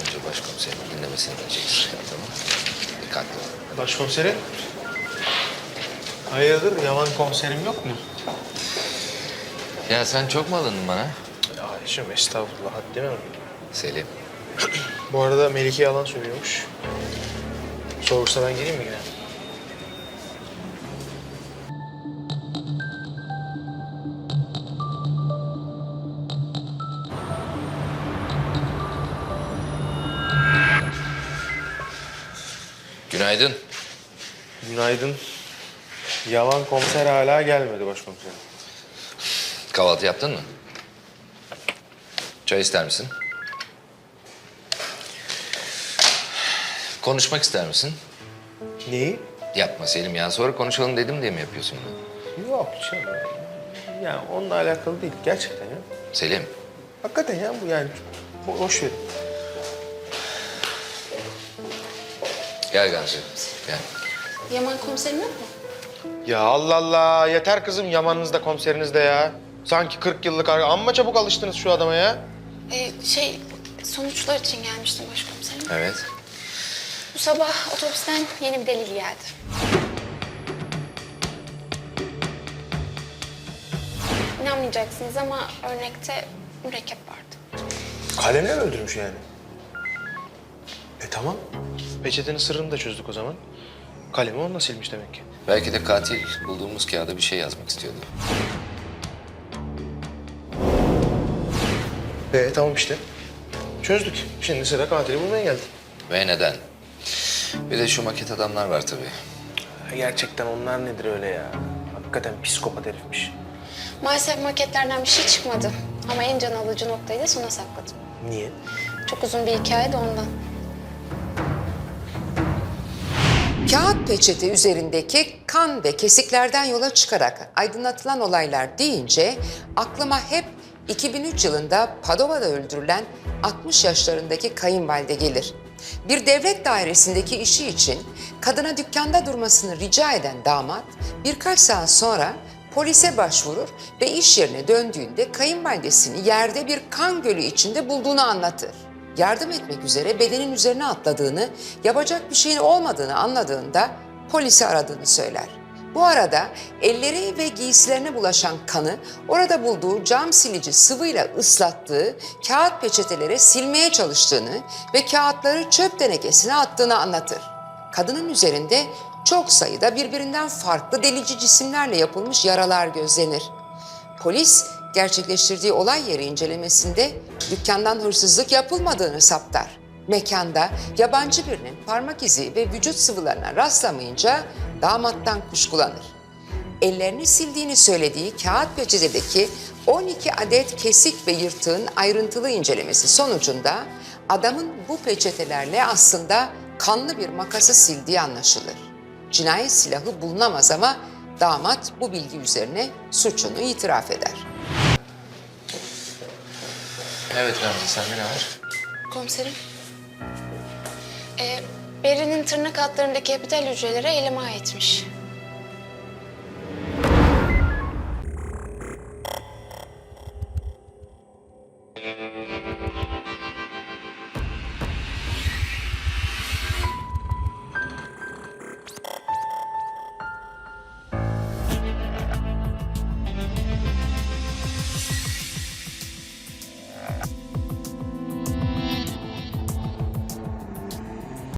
Önce başkomiserin dinlemesini vereceksin. Tamam mı? Dikkatli ol. Başkomiserim. Hayırdır yaman komiserim yok mu? Ya sen çok mu alındın bana? Ya Ayşem estağfurullah haddime mi? Selim. Bu arada Melike yalan söylüyormuş. Sorursa ben geleyim mi yine? Günaydın. Günaydın. Yaman komiser hala gelmedi başkomiserim. Kahvaltı yaptın mı? Çay ister misin? Konuşmak ister misin? Neyi? Yapma Selim ya. Sonra konuşalım dedim diye mi yapıyorsun bunu? Yok canım. Yani onunla alakalı değil gerçekten ya. Selim. Hakikaten ya bu yani bo- boş verin. Gel Gamze. Gel. Yaman komiserim yok mu? Ya Allah Allah yeter kızım yamanınız da komiseriniz de ya. Sanki 40 yıllık ar- amma çabuk alıştınız şu adama ya. Ee, şey, sonuçlar için gelmiştim başkomiserim. Evet. Bu sabah otobüsten yeni bir delil geldi. İnanmayacaksınız ama örnekte mürekkep vardı. Kalemle mi öldürmüş yani? E tamam. Peçetenin sırrını da çözdük o zaman. Kalemi onunla silmiş demek ki. Belki de katil bulduğumuz kağıda bir şey yazmak istiyordu. E tamam işte. Çözdük. Şimdi sıra katili bulmaya geldi. Ve neden? Bir de şu maket adamlar var tabii. Gerçekten onlar nedir öyle ya? Hakikaten psikopat herifmiş. Maalesef maketlerden bir şey çıkmadı. Ama en can alıcı noktayı da sona sakladım. Niye? Çok uzun bir hikaye de ondan. Kağıt peçete üzerindeki kan ve kesiklerden yola çıkarak aydınlatılan olaylar deyince aklıma hep 2003 yılında Padova'da öldürülen 60 yaşlarındaki kayınvalide gelir. Bir devlet dairesindeki işi için kadına dükkanda durmasını rica eden damat birkaç saat sonra polise başvurur ve iş yerine döndüğünde kayınvalidesini yerde bir kan gölü içinde bulduğunu anlatır yardım etmek üzere bedenin üzerine atladığını, yapacak bir şeyin olmadığını anladığında polisi aradığını söyler. Bu arada elleri ve giysilerine bulaşan kanı orada bulduğu cam silici sıvıyla ıslattığı kağıt peçetelere silmeye çalıştığını ve kağıtları çöp tenekesine attığını anlatır. Kadının üzerinde çok sayıda birbirinden farklı delici cisimlerle yapılmış yaralar gözlenir. Polis gerçekleştirdiği olay yeri incelemesinde dükkandan hırsızlık yapılmadığını saptar. Mekanda yabancı birinin parmak izi ve vücut sıvılarına rastlamayınca damattan kuşkulanır. Ellerini sildiğini söylediği kağıt peçetedeki 12 adet kesik ve yırtığın ayrıntılı incelemesi sonucunda adamın bu peçetelerle aslında kanlı bir makası sildiği anlaşılır. Cinayet silahı bulunamaz ama damat bu bilgi üzerine suçunu itiraf eder. Evet Gamze sende ne var? Komiserim. Ee, Beri'nin tırnak altlarındaki epitel hücrelere elime aitmiş.